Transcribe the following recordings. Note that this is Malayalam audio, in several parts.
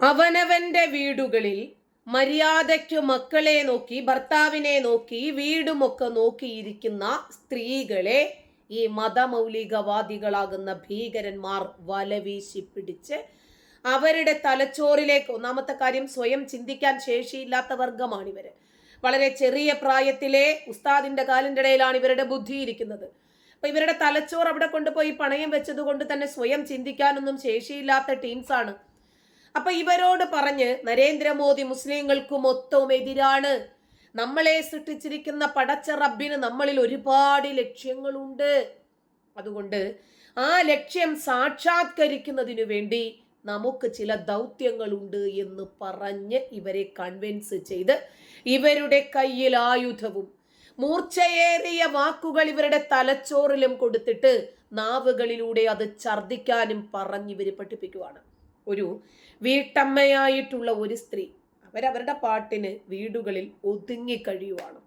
അവനവന്റെ വീടുകളിൽ മര്യാദയ്ക്കു മക്കളെ നോക്കി ഭർത്താവിനെ നോക്കി വീടുമൊക്കെ നോക്കിയിരിക്കുന്ന സ്ത്രീകളെ ഈ മതമൗലികവാദികളാകുന്ന ഭീകരന്മാർ വലവീശി പിടിച്ച് അവരുടെ തലച്ചോറിലേക്ക് ഒന്നാമത്തെ കാര്യം സ്വയം ചിന്തിക്കാൻ ശേഷിയില്ലാത്ത വർഗമാണിവര് വളരെ ചെറിയ പ്രായത്തിലെ ഉസ്താദിന്റെ കാലിന്റെ ഇടയിലാണ് ഇവരുടെ ബുദ്ധി ഇരിക്കുന്നത്. അപ്പൊ ഇവരുടെ തലച്ചോറ് അവിടെ കൊണ്ടുപോയി പണയം വെച്ചത് കൊണ്ട് തന്നെ സ്വയം ചിന്തിക്കാനൊന്നും ശേഷിയില്ലാത്ത ടീംസാണ് അപ്പൊ ഇവരോട് പറഞ്ഞ് നരേന്ദ്രമോദി മുസ്ലിങ്ങൾക്ക് മൊത്തവും എതിരാണ്. നമ്മളെ സൃഷ്ടിച്ചിരിക്കുന്ന പടച്ച റബ്ബിന് നമ്മളിൽ ഒരുപാട് ലക്ഷ്യങ്ങളുണ്ട്. അതുകൊണ്ട് ആ ലക്ഷ്യം സാക്ഷാത്കരിക്കുന്നതിനു വേണ്ടി നമുക്ക് ചില ദൗത്യങ്ങളുണ്ട് എന്ന് പറഞ്ഞ് ഇവരെ കൺവിൻസ് ചെയ്ത് ഇവരുടെ കയ്യിൽ ആയുധവും മൂർച്ചയേറിയ വാക്കുകൾ ഇവരുടെ തലച്ചോറിലും കൊടുത്തിട്ട് നാവുകളിലൂടെ അത് ഛർദിക്കാനും പറഞ്ഞ് ഇവർ പഠിപ്പിക്കുവാണ്. ഒരു വീട്ടമ്മയായിട്ടുള്ള ഒരു സ്ത്രീ അവരവരുടെ പാട്ടിന് വീടുകളിൽ ഒതുങ്ങിക്കഴിയുവാണ്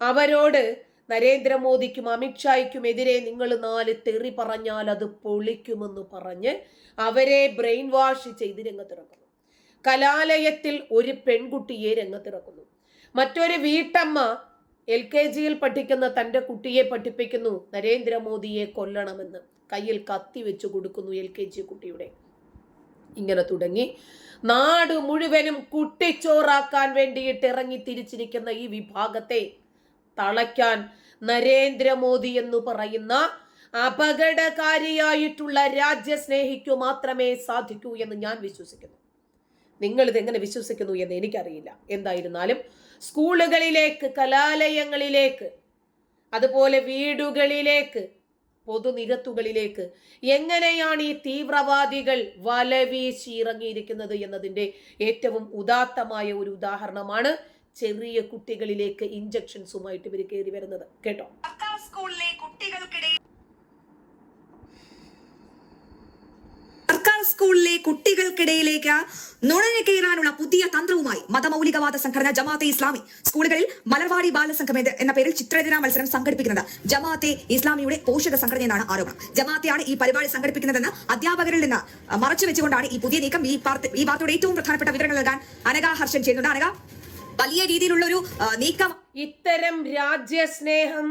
അവരോട് നരേന്ദ്രമോദിക്കും അമിത്ഷായ്ക്കും എതിരെ നിങ്ങൾ നാല് തെറി പറഞ്ഞാൽ അത് പൊളിക്കുമെന്ന് പറഞ്ഞ് അവരെ ബ്രെയിൻ വാഷ് ചെയ്ത് രംഗത്തിറക്കുന്നു. കലാലയത്തിൽ ഒരു പെൺകുട്ടിയെ രംഗത്തിറക്കുന്നു. മറ്റൊരു വീട്ടമ്മ എൽ കെ ജിയിൽ പഠിക്കുന്ന തന്റെ കുട്ടിയെ പഠിപ്പിക്കുന്നു. നരേന്ദ്രമോദിയെ കൊല്ലണമെന്ന് കയ്യിൽ കത്തി വെച്ച് കൊടുക്കുന്നു എൽ കെ ജി കുട്ടിയുടെ. ഇങ്ങനെ തുടങ്ങി. നാട് മുഴുവനും കുട്ടിച്ചോറാക്കാൻ വേണ്ടിയിട്ട് ഇറങ്ങി തിരിച്ചിരിക്കുന്ന ഈ വിഭാഗത്തെ തളയ്ക്കാൻ നരേന്ദ്രമോദി എന്ന് പറയുന്ന അപകടകാരിയായിട്ടുള്ള രാജ്യസ്നേഹിക്കു മാത്രമേ സാധിക്കൂ എന്ന് ഞാൻ വിശ്വസിക്കുന്നു. നിങ്ങൾ ഇതെങ്ങനെ വിശ്വസിക്കുന്നു എന്ന് എനിക്കറിയില്ല. എന്തായിരുന്നാലും സ്കൂളുകളിലേക്ക് കലാലയങ്ങളിലേക്ക് അതുപോലെ വീടുകളിലേക്ക് പൊതുനിരത്തുകളിലേക്ക് എങ്ങനെയാണ് ഈ തീവ്രവാദികൾ വലവീശി ഇറങ്ങിയിരിക്കുന്നത് എന്നതിന്റെ ഏറ്റവും ഉദാത്തമായ ഒരു ഉദാഹരണമാണ് ചെറിയ കുട്ടികളിലേക്ക് ഇഞ്ചക്ഷൻസുമായിട്ട് ഇവർ കയറി വരുന്നത്. കേട്ടോ സർക്കാർ സ്കൂളിലെ കുട്ടികൾക്കിടയിൽ സർക്കാർ സ്കൂളിലെ കുട്ടികൾക്കിടയിലേക്ക് നുഴഞ്ഞു കയറാനുള്ള പുതിയ തന്ത്രവുമായി മതമൗലികവാദ സംഘടന ജമാഅത്തെ ഇസ്ലാമി സ്കൂളുകളിൽ മലർവാടി ബാലസംഘം എന്ന- പേരിൽ ചിത്രരചനാ മത്സരം സംഘടിപ്പിക്കുന്നത് ജമാഅത്തെ ഇസ്ലാമിയുടെ പോഷക സംഘടന എന്നാണ് ആരോപണം. ജമാഅത്തെയാണ് ഈ പരിപാടി സംഘടിപ്പിക്കുന്നതെന്ന് അധ്യാപകരിൽ നിന്ന് മറച്ചു വെച്ചുകൊണ്ടാണ് ഈ പുതിയ നീക്കം ഈ ഈ വാർത്തയുടെ ഏറ്റവും പ്രധാനപ്പെട്ട വിവരങ്ങൾ നൽകാൻ അനഘ ഹർഷൻ ചെയ്യുന്നുണ്ട്. അനഘ വലിയ രീതിയിലുള്ള ഒരു നീക്കം ഇത്തരം രാജ്യസ്നേഹം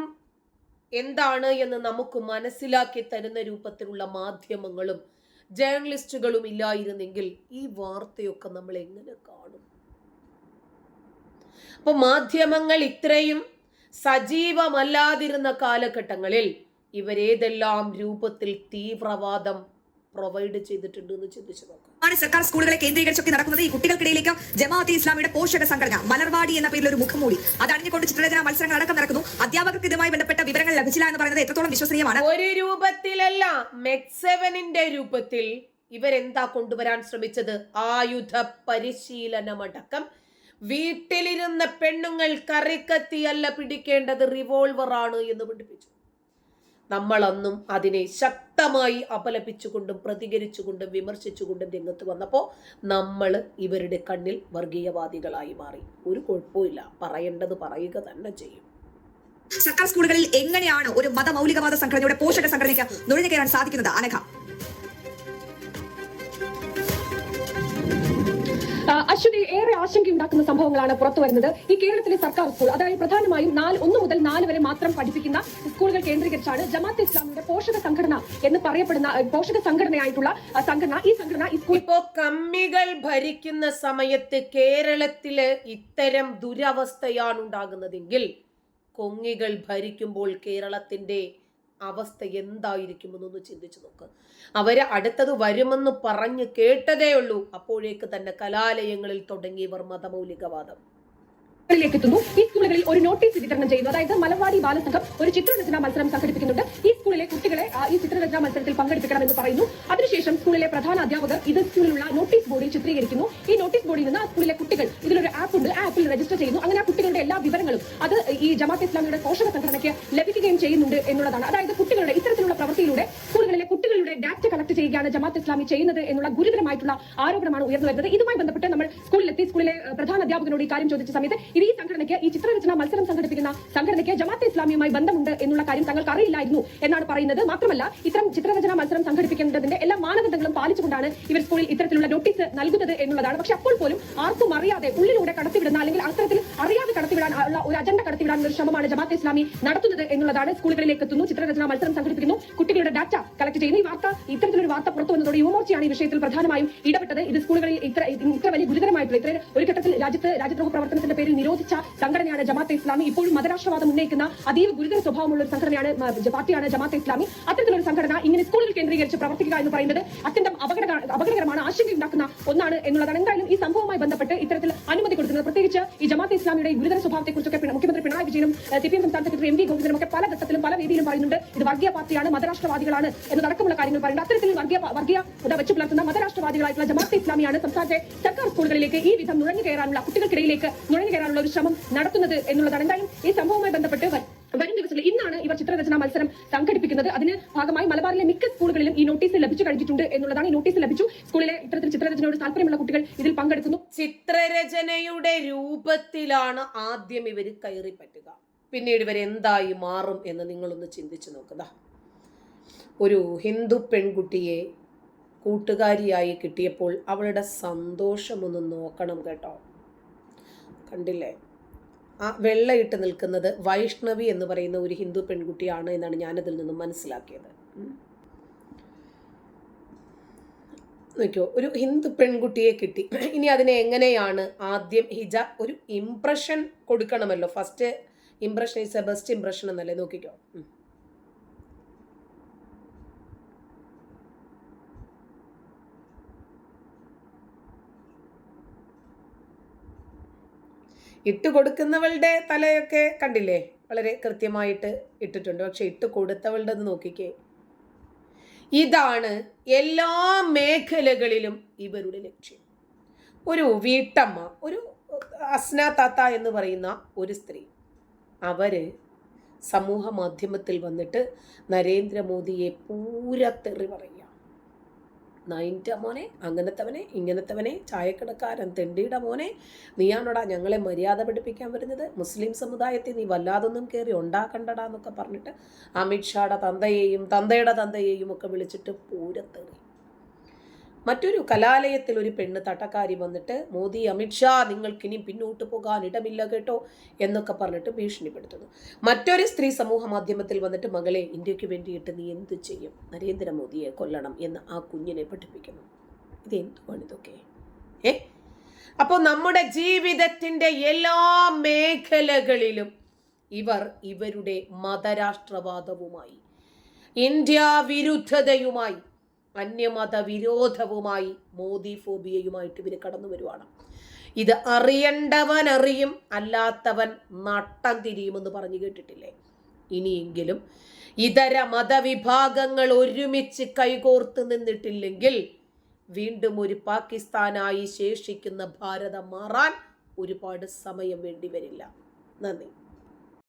എന്താണ് എന്ന് നമുക്ക് മനസ്സിലാക്കി തരുന്ന രൂപത്തിലുള്ള മാധ്യമങ്ങളും ജേർണലിസ്റ്റുകളും ഇല്ലായിരുന്നെങ്കിൽ ഈ വാർത്തയൊക്കെ നമ്മൾ എങ്ങനെ കാണും? അപ്പൊ മാധ്യമങ്ങൾ ഇത്രയും സജീവമല്ലാതിരുന്ന കാലഘട്ടങ്ങളിൽ ഇവരേതെല്ലാം രൂപത്തിൽ തീവ്രവാദം പ്രൊവൈഡ് ചെയ്തിട്ടുണ്ട് എന്ന് ചിന്തിച്ചു നോക്കാം. സർക്കാർ സ്കൂളുകളെ കേന്ദ്രീകരിച്ചൊക്കെ നടക്കുന്നത് ഈ കുട്ടികൾക്കിടയിലേക്ക് ജമാഅത്തെ ഇസ്ലാമിയുടെ പോഷക സംഘടന മലർവാടി എന്ന പേരിൽ ഒരു മുഖംമൂടി. അത് അണിഞ്ഞുകൊണ്ട് ചിത്രരചന മത്സരങ്ങൾ അടക്കം നടക്കുന്നു. അധ്യാപകർക്ക് ഇതുമായി ബന്ധപ്പെട്ട വിവരങ്ങൾ ലഭിച്ചില്ല എന്ന് പറയുന്നത് എത്രത്തോളം വിശ്വസനീയമാണ്? ഒരു രൂപത്തിലല്ല മെക്സെവനിന്റെ രൂപത്തിൽ ഇവരെന്താ കൊണ്ടുവരാൻ ശ്രമിച്ചത്? ആയുധ പരിശീലനമടക്കം വീട്ടിലിരുന്ന പെണ്ണുങ്ങൾ കറിക്കത്തിയല്ല പിടിക്കേണ്ടത് റിവോൾവർ ആണ് എന്ന് പഠിപ്പിച്ചു. നമ്മൾ അന്നും അതിനെ ശക്തമായി അപലപിച്ചുകൊണ്ടും പ്രതികരിച്ചുകൊണ്ടും വിമർശിച്ചുകൊണ്ടും രംഗത്ത് വന്നപ്പോൾ നമ്മൾ ഇവരുടെ കണ്ണിൽ വർഗീയവാദികളായി മാറി. ഒരു കുഴപ്പമില്ല പറയേണ്ടത് പറയുക തന്നെ ചെയ്യും. സർക്കാർ സ്കൂളുകളിൽ എങ്ങനെയാണ് ഒരു മതമൗലികവാദ സംഘടനയുടെ പോഷക സംഘടനയ്ക്ക് നുഴഞ്ഞു കയറാൻ സാധിക്കുന്നത്? അനഘ. അശ്വതി ഏറെ ആശങ്കയുണ്ടാക്കുന്ന സംഭവങ്ങളാണ് പുറത്തു വരുന്നത്. ഈ കേരളത്തിലെ സർക്കാർ സ്കൂൾ അതായത് പ്രധാനമായും നാല് ഒന്ന് മുതൽ നാല് വരെ മാത്രം പഠിപ്പിക്കുന്ന സ്കൂളുകൾ കേന്ദ്രീകരിച്ചാണ് ജമാഅത്ത് ഇസ്ലാമിയുടെ പോഷക സംഘടന എന്ന് പറയപ്പെടുന്ന പോഷക സംഘടനയായിട്ടുള്ള സംഘടന ഈ സംഘടന ഇപ്പോ കമ്മികൾ ഭരിക്കുന്ന സമയത്ത് കേരളത്തിൽ ഇത്തരം ദുരവസ്ഥയാണ് ഉണ്ടാകുന്നതെങ്കിൽ കൊങ്ങികൾ ഭരിക്കുമ്പോൾ കേരളത്തിന്റെ അവസ്ഥ എന്തായിരിക്കുമെന്നൊന്ന് ചിന്തിച്ചു നോക്ക്. അവർ അടുത്തത് വരുമെന്ന് പറഞ്ഞ് കേട്ടതേ ഉള്ളൂ. അപ്പോഴേക്ക് തന്നെ കലാലയങ്ങളിൽ തുടങ്ങിയവർ മതമൗലികവാദം. ിലേക്ക് എത്തുന്നു. ഈ സ്കൂളുകളിൽ ഒരു നോട്ടീസ് വിതരണം ചെയ്യുന്നു. അതായത് മലവാടി ബാലസംഘം ഒരു ചിത്രരചനാ മത്സരം സംഘടിപ്പിക്കുന്നുണ്ട്. ഈ സ്കൂളിലെ കുട്ടികളെ ഈ ചിത്രരചനാ മത്സരത്തിൽ പങ്കെടുപ്പിക്കണമെന്ന് പറയുന്നു. അതിനുശേഷം സ്കൂളിലെ പ്രധാന അധ്യാപകർ ഇത് സ്കൂളിലുള്ള നോട്ടീസ് ബോർഡിൽ ചിത്രീകരിക്കുന്നു. ഈ നോട്ടീസ് ബോർഡിൽ നിന്ന് ആ സ്കൂളിലെ കുട്ടികൾ ഇതിലൊരു ആപ്പ് ഉണ്ട്. ആപ്പിൽ രജിസ്റ്റർ ചെയ്യുന്നു. അങ്ങനെ ആ കുട്ടികളുടെ എല്ലാ വിവരങ്ങളും അത് ഈ ജമാഅത്ത് ഇസ്ലാമിയുടെ പോഷക സംഘടനയ്ക്ക് ലഭിക്കുകയും ചെയ്യുന്നുണ്ട് എന്നുള്ളതാണ്. അതായത് കുട്ടികളുടെ ഇത്തരത്തിലുള്ള പ്രവൃത്തിയിലൂടെ ഡാറ്റ കളക്ട് ചെയ്യുകയാണ് ജമാഅത്ത് ഇസ്ലാമി ചെയ്യുന്നത് എന്നുള്ള ഗുരുതരമായിട്ടുള്ള ആരോപണമാണ് ഉയർന്നു വരുന്നത്. ഇതുമായി ബന്ധപ്പെട്ട് നമ്മൾ സ്കൂളിലെത്തി. സ്കൂളിലെ പ്രധാന അധ്യാപകനോട് ഈ കാര്യം ചോദിച്ച സമയത്ത് ഇത് ഈ സംഘടനയ്ക്ക് ഈ ചിത്രരചന മത്സരം സംഘടിപ്പിക്കുന്ന സംഘടനയ്ക്ക് ജമാഅത്ത് ഇസ്ലാമിയുമായി ബന്ധമുണ്ട് എന്നുള്ള കാര്യം തങ്ങൾക്ക് അറിയില്ലായിരുന്നു എന്നാണ് പറയുന്നത്. മാത്രമല്ല ഇത്തരം ചിത്രരചന മത്സരം സംഘടിപ്പിക്കേണ്ടതിന്റെ എല്ലാ മാനദണ്ഡങ്ങളും പാലിച്ചുകൊണ്ടാണ് ഇവർ സ്കൂളിൽ ഇത്തരത്തിലുള്ള നോട്ടീസ് നൽകുന്നത് എന്നുള്ളതാണ്. പക്ഷെ അപ്പോൾ പോലും ആർക്കും അറിയാതെ ഉള്ളിലൂടെ കടത്തിവിടുന്ന അല്ലെങ്കിൽ അത്തരത്തിൽ അറിയാതെ കടത്തിവിടാൻ ഉള്ള ഒരു അജണ്ട കടത്തിവിടാനുള്ള ഒരു ശ്രമമാണ് ജമാഅത്ത് ഇസ്ലാമി നടത്തുന്നത് എന്നുള്ളതാണ് സ്കൂളുകളിലേക്ക് എത്തുന്നു. ചിത്രരചന മത്സരം സംഘടിപ്പിക്കുന്നു. കുട്ടികളുടെ ഡാറ്റ കളക്ട് ചെയ്യുന്നു. ഈ വാർത്ത ഇത്തരത്തിലൊരു വാർത്ത പുറത്തു വന്നതോടെ യുവമോർച്ചയാണ് ഈ വിഷയത്തിൽ പ്രധാനമായും ഇടപെട്ടത്. ഇത് സ്കൂളുകളിൽ ഇത്ര ഇത്ര വലിയ ഗുരുതരമായിട്ടുള്ള ഇത്ര ഒരു ഘട്ടത്തിൽ രാജ്യത്ത് രാജ്യദ്രോഹ പ്രവർത്തനത്തിന്റെ പേരിൽ നിരോധിച്ച സംഘടനയാണ് ജമാഅത്തെ ഇസ്ലാമി. ഇപ്പോഴും മതരാഷ്ട്രവാദം ഉന്നയിക്കുന്ന അതീവ ഗുരുതര സ്വഭാവമുള്ള ഒരു സംഘടനയാണ് പാർട്ടിയാണ് ജമാഅത്തെ ഇസ്ലാമി. അത്തരത്തിലൊരു സംഘടന ഇങ്ങനെ സ്കൂളിൽ കേന്ദ്രീകരിച്ച് പ്രവർത്തിക്കുക എന്ന് പറയുന്നത് അത്യന്തം അപകട അപകടകരമാണ് ആശങ്കയുണ്ടാക്കുന്ന ഒന്നാണ് എന്നുള്ളതാണ്. എന്തായാലും ഈ സംഭവവുമായി ബന്ധപ്പെട്ട് ഇത്തരത്തിൽ അനുമതി കൊടുക്കുന്നത് പ്രത്യേകിച്ച് ഈ ജമാഅത്തെ ഇസ്ലാമിയുടെ ഗുരുതര സ്വഭാവത്തെക്കുറിച്ചൊക്കെ മുഖ്യമന്ത്രി പിണറായി വിജയനും സി പി എം സംസ്ഥാന സെക്രട്ടറി എം വി ഗോവിന്ദനും ഒക്കെ പല ഘട്ടത്തിലും പല വേദിയിലും പറയുന്നുണ്ട്. ഇത് വർഗീയ പാർട്ടിയാണ് മതരാഷ്ട്രവാദികളാണ് എന്നതടക്കമുള്ള കാര്യങ്ങൾ പറയുന്നത് അത്തരത്തിൽ വർഗീയ വർഗീയ വെച്ച് പുലർത്തുന്ന മതരാഷ്ട്രവാദികളായിട്ടുള്ള ജമാഅത്തെ ഇസ്ലാമിയാണ് സംസ്ഥാനത്തെ സർക്കാർ സ്കൂളുകളിലേക്ക് ഈ വിധം നുഴഞ്ഞു കയറാനുള്ള കുട്ടികൾക്കിടയിലേക്ക് നുഴഞ്ഞു കയറാനുള്ള ഒരു ശ്രമം നടത്തുന്നത് എന്നുള്ളതാണ്. എന്തായാലും ഈ സംഭവവുമായി ബന്ധപ്പെട്ട് വരും ദിവസങ്ങളിൽ ഇന്നാണ് ഇവർ ചിത്രരചന മത്സരം സംഘടിപ്പിക്കുന്നത്. അതിന് ഭാഗമായി മലബാറിലെ മിക്ക സ്കൂളുകളിലും ഈ നോട്ടീസ് ലഭിച്ചു കഴിഞ്ഞിട്ടുണ്ട് എന്നുള്ളതാണ് ഈ നോട്ടീസ് ലഭിച്ചു. സ്കൂളിലെ ഇത്തരത്തിൽ ചിത്രരചനയോട് താല്പര്യമുള്ള കുട്ടികൾ ഇതിൽ പങ്കെടുക്കുന്നു. ചിത്രരചനയുടെ രൂപത്തിലാണ് ആദ്യം ഇവർ കയറി പറ്റുക. പിന്നീട് ഇവർ എന്തായി മാറും എന്ന് നിങ്ങളൊന്ന് ചിന്തിച്ചു നോക്കുക ഒരു ഹിന്ദു പെൺകുട്ടിയെ കൂട്ടുകാരിയായി കിട്ടിയപ്പോൾ അവളുടെ സന്തോഷമൊന്ന് നോക്കണം കേട്ടോ. കണ്ടില്ലേ? ആ വെള്ളയിട്ട് നിൽക്കുന്നത് വൈഷ്ണവി എന്ന് പറയുന്ന ഒരു ഹിന്ദു പെൺകുട്ടിയാണ് എന്നാണ് ഞാനതിൽ നിന്നും മനസ്സിലാക്കിയത്. നോക്കിയോ ഒരു ഹിന്ദു പെൺകുട്ടിയെ കിട്ടി. ഇനി അതിനെ എങ്ങനെയാണ് ആദ്യം ഹിജ ഒരു ഇംപ്രഷൻ കൊടുക്കണമല്ലോ. First impression is a best impression എന്നല്ലേ? നോക്കിക്കോ. ഇട്ട് കൊടുക്കുന്നവളുടെ തലയൊക്കെ കണ്ടില്ലേ? വളരെ കൃത്യമായിട്ട് ഇട്ടിട്ടുണ്ട്. പക്ഷെ ഇട്ട് കൊടുത്തവളുടെ നോക്കിക്കേ. ഇതാണ് എല്ലാ മേഖലകളിലും ഇവരുടെ ലക്ഷ്യം. ഒരു വീട്ടമ്മ ഒരു അസ്ന താത്ത എന്ന് പറയുന്ന ഒരു സ്ത്രീ. അവർ സമൂഹ മാധ്യമത്തിൽ വന്നിട്ട് നരേന്ദ്രമോദിയെ പൂരത്തെറി പറയുക നൈന്റെ മോനെ അങ്ങനത്തവനെ ഇങ്ങനത്തവനെ ചായക്കടക്കാരൻ തെണ്ടിയുടെ മോനെ. നീയാണോടാ ഞങ്ങളെ മര്യാദ പഠിപ്പിക്കാൻ വരുന്നത്? മുസ്ലിം സമുദായത്തെ നീ വല്ലാതൊന്നും കയറി ഉണ്ടാക്കണ്ടടാ എന്നൊക്കെ പറഞ്ഞിട്ട് അമിത്ഷായുടെ തന്തയെയും തന്തയുടെ തന്തയെയും ഒക്കെ വിളിച്ചിട്ട് പൂരത്തെറി. മറ്റൊരു കലാലയത്തിൽ ഒരു പെണ്ണ് തട്ടക്കാരി വന്നിട്ട് മോദി അമിത്ഷാ നിങ്ങൾക്കിനി പിന്നോട്ട് പോകാൻ ഇടമില്ല കേട്ടോ എന്നൊക്കെ പറഞ്ഞിട്ട് ഭീഷണിപ്പെടുത്തുന്നു. മറ്റൊരു സ്ത്രീ സമൂഹ മാധ്യമത്തിൽ വന്നിട്ട് മകളെ ഇന്ത്യയ്ക്ക് വേണ്ടിയിട്ട് നീ എന്ത് ചെയ്യും? നരേന്ദ്രമോദിയെ കൊല്ലണം എന്ന് ആ കുഞ്ഞിനെ പഠിപ്പിക്കുന്നു. ഇത് ഇതൊക്കെ ഏ? അപ്പോൾ നമ്മുടെ ജീവിതത്തിന്റെ എല്ലാ മേഖലകളിലും ഇവർ ഇവരുടെ മതരാഷ്ട്രവാദവുമായി ഇന്ത്യ വിരുദ്ധതയുമായി അന്യമത വിരോധവുമായി മോദി ഫോബിയയുമായിട്ട് ഇവർ കടന്നു വരുവാണ്. ഇത് അറിയണ്ടവൻ അറിയും അല്ലാത്തവൻ നട്ടം തിരിയുമെന്ന് പറഞ്ഞു കേട്ടിട്ടില്ലേ? ഇനിയെങ്കിലും ഇതര മതവിഭാഗങ്ങൾ ഒരുമിച്ച് കൈകോർത്ത് നിന്നിട്ടില്ലെങ്കിൽ വീണ്ടും ഒരു പാകിസ്ഥാനായി ശേഷിക്കുന്ന ഭാരതം മാറാൻ ഒരുപാട് സമയം വേണ്ടി വരില്ല. നന്ദി.